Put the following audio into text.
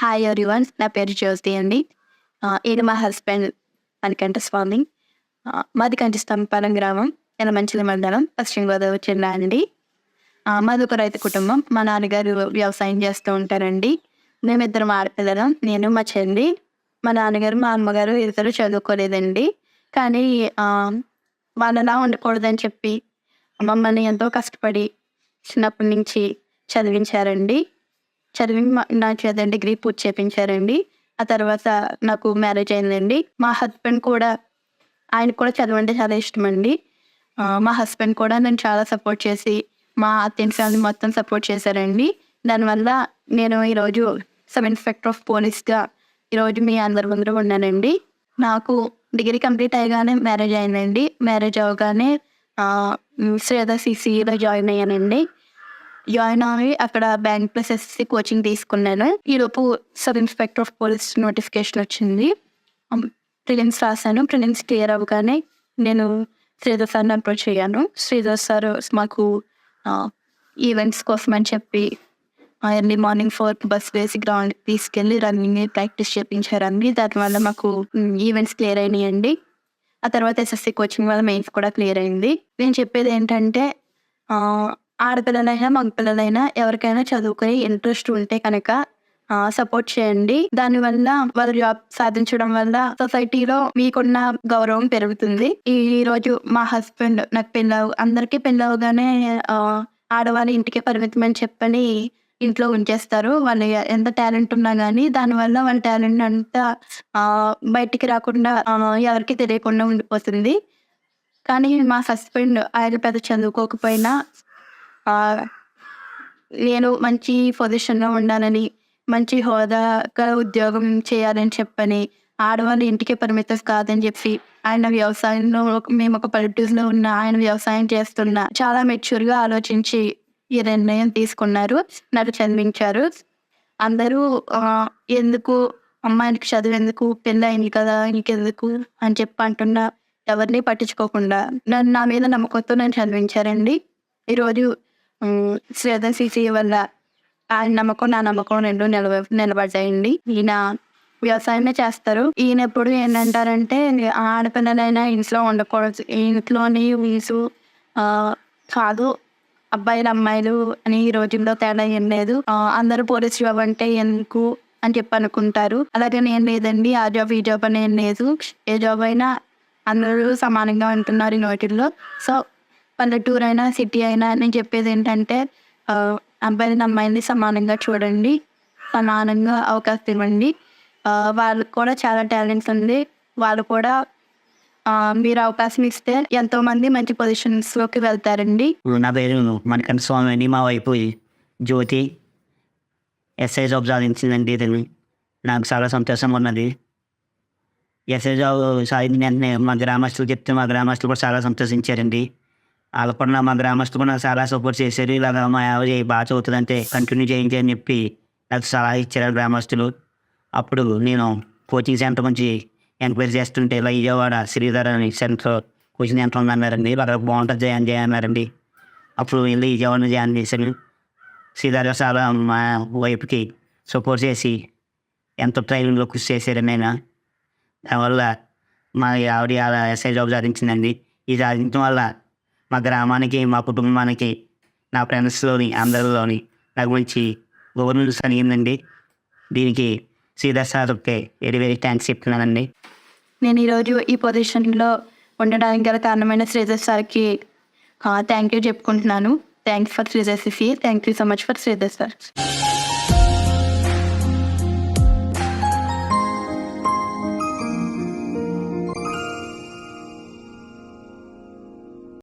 Hi everyone నా పేరు జ్యోతి అండి. ఈయన మా హస్బెండ్ మణికంఠ స్వామి. మాది మాది కంఠస్తంపాలెం గ్రామం యనమంచిలి మండలం పశ్చిమ గోదావరి జిల్లా అండి. మాది ఒక రైతు కుటుంబం. మా నాన్నగారు వ్యవసాయం చేస్తూ ఉంటారండి. మేమిద్దరం ఆడపిల్లలం. నేను మా చెల్లి మా నాన్నగారు మా అమ్మగారు ఇద్దరు చదువుకోలేదండి. కానీ వాళ్ళలా ఉండకూడదని చెప్పి మమ్మల్ని ఎంతో కష్టపడి చిన్నప్పటి నుంచి చదివించారండి. చదివి నా చేత డిగ్రీ పూర్తి చేపించారండి. ఆ తర్వాత నాకు మ్యారేజ్ అయిందండి. మా హస్బెండ్ కూడా ఆయనకు కూడా చదువు అంటే చాలా ఇష్టం అండి మా హస్బెండ్ కూడా నన్ను చాలా సపోర్ట్ చేసి మా అత్యంత ఫ్యామిలీ మొత్తం సపోర్ట్ చేశారండి. దానివల్ల నేను ఈరోజు సబ్ ఇన్స్పెక్టర్ ఆఫ్ పోలీస్గా ఈరోజు మీ అందరి ముందర ఉన్నానండి. నాకు డిగ్రీ కంప్లీట్ అయ్యగానే మ్యారేజ్ అయిందండి. మ్యారేజ్ అవగానే శ్వేత సిసిఈలో జాయిన్ అయ్యానండి. జాయిన్ అవి అక్కడ బ్యాంక్ ప్లస్ ఎస్ఎస్సి కోచింగ్ తీసుకున్నాను. ఈలోపు sub inspector of police notification వచ్చింది. ప్రిలిమ్స్ రాశాను. ప్రిలిమ్స్ క్లియర్ అవ్వగానే నేను శ్రీధర్ సార్ని అప్రోచ్ అయ్యాను. శ్రీధర్ సార్ మాకు ఈవెంట్స్ కోసం అని చెప్పి ఎర్లీ మార్నింగ్ ఫోర్ బస్ వేసి గ్రౌండ్ తీసుకెళ్ళి రన్నింగ్ ప్రాక్టీస్ చేయించారండి దానివల్ల మాకు ఈవెంట్స్ క్లియర్ అయినాయండి. ఆ తర్వాత ఎస్ఎస్సి కోచింగ్ వల్ల మెయిన్స్ కూడా క్లియర్ అయింది. నేను చెప్పేది ఏంటంటే ఆడపిల్లలైనా మగపిల్లలైనా ఎవరికైనా చదువుకునే ఇంట్రెస్ట్ ఉంటే కనుక సపోర్ట్ చేయండి. దానివల్ల వాళ్ళు జాబ్ సాధించడం వల్ల సొసైటీలో మీకున్న గౌరవం పెరుగుతుంది. ఈ రోజు మా హస్బెండ్ నాకు పెళ్ళి అందరికీ పెళ్ళి ఆడవాళ్ళ ఆడవాళ్ళు ఇంటికి పరిమితం అని చెప్పని ఇంట్లో ఉంచేస్తారు. వాళ్ళు ఎంత టాలెంట్ ఉన్నా కానీ దానివల్ల వాళ్ళ టాలెంట్ అంతా బయటికి రాకుండా ఎవరికి తెలియకుండా ఉండిపోతుంది. కానీ మా హస్బెండ్ ఆయన పెద్ద చదువుకోకపోయినా నేను మంచి పొజిషన్లో ఉండాలని మంచి హోదాగా ఉద్యోగం చేయాలని చెప్పని ఆడవాళ్ళు ఇంటికి పరిమితం కాదని చెప్పి ఆయన వ్యవసాయంలో మేము ఒక పల్లెటూరులో ఉన్న ఆయన వ్యవసాయం చేస్తున్న చాలా మెచ్యూర్గా ఆలోచించి ఈ నిర్ణయం తీసుకున్నారు నాకు చదివించారు. అందరూ ఎందుకు అమ్మాయికి చదువు ఎందుకు పెళ్ళి అయింది కదా ఇంకెందుకు అని చెప్పి అంటున్నా ఎవరిని పట్టించుకోకుండా నన్ను నా మీద నమ్మకంతో నన్ను చదివించారండి. ఈరోజు ఉమ్, సిసి వల్ల ఆయన నమ్మకం నా నమ్మకం రెండు నిలబ నిలబడ్డాయండి. ఈయన వ్యవసాయమే చేస్తారు. ఈయన ఎప్పుడు ఏంటంటారంటే ఆడపిల్లలైనా ఇంట్లో ఉండకూడదు. ఇంట్లోని వీసు కాదు అబ్బాయిలు అమ్మాయిలు అని ఈ రోజుల్లో తేడా ఏం లేదు. అందరూ పోలీస్ జాబ్ అంటే ఎందుకు అని చెప్పి అనుకుంటారు. అలాగే నేను లేదండి. ఆ జాబ్ ఈ జాబ్ అని ఏం లేదు. ఏ జాబ్ అయినా అందరూ సమానంగా ఉంటున్నారు ఈ రోజుల్లో సో పల్లెటూరు అయినా సిటీ అయినా నేను చెప్పేది ఏంటంటే అబ్బాయిని అమ్మాయిని సమానంగా చూడండి సమానంగా అవకాశం ఇవ్వండి. వాళ్ళకు కూడా చాలా టాలెంట్స్ ఉంది. వాళ్ళు కూడా మీరు అవకాశం ఇస్తే ఎంతో మంది మంచి పొజిషన్స్లోకి వెళ్తారండి. నా పేరు మణికంఠ స్వామి అని మా వైపు జ్యోతి ఎస్ఐ జాబ్ సాధించిందండి ఇతను. నాకు చాలా సంతోషంగా ఉన్నది. ఎస్ఐ జాబ్ సాధించిన మా గ్రామస్తులు చెప్తే మా గ్రామస్తులు కూడా చాలా సంతోషించారండి. వాళ్ళ కూడా మా గ్రామస్తులు కూడా నాకు చాలా సపోర్ట్ చేశారు. ఇలాగ మా ఆవిడ బాగా చదువుతుందంటే కంటిన్యూ చేయించి అని చెప్పి నాకు సలహా ఇచ్చారు గ్రామస్తులు. అప్పుడు నేను కోచింగ్ సెంటర్ నుంచి ఎంక్వైరీ చేస్తుంటే ఇలా విజయవాడ శ్రీధర్ అని సెంటర్ కోచింగ్ సెంటర్ ఉందన్నారండి అక్కడ బాగుంటుంది జాయిన్ చేయన్నారండి అప్పుడు వెళ్ళి విజయవాడ జాయిన్ చేశాను. శ్రీధర్ చాలా మా వైపుకి సపోర్ట్ చేసి ఎంతో ట్రైనింగ్లో కృషి చేశారండి ఆయన. దానివల్ల మా ఆవిడ ఎస్ఐ జాబ్ సాధించిందండి. ఈ సాధించడం వల్ల మా గ్రామానికి మా కుటుంబానికి నా ఫ్రెండ్స్లోని అందరిలోని నా గురించి గవర్నమెంట్ కలిగిందండి దీనికి సీదా సార్కి వెరీ వెరీ థ్యాంక్స్ చెప్తున్నానండి. నేను ఈరోజు ఈ పొజిషన్లో ఉండడానికి గల కారణమైన శ్రీధర్ సార్కి థ్యాంక్ యూ చెప్పుకుంటున్నాను. Thanks for Sridhar CC. Thank you so much for Sridhar sir.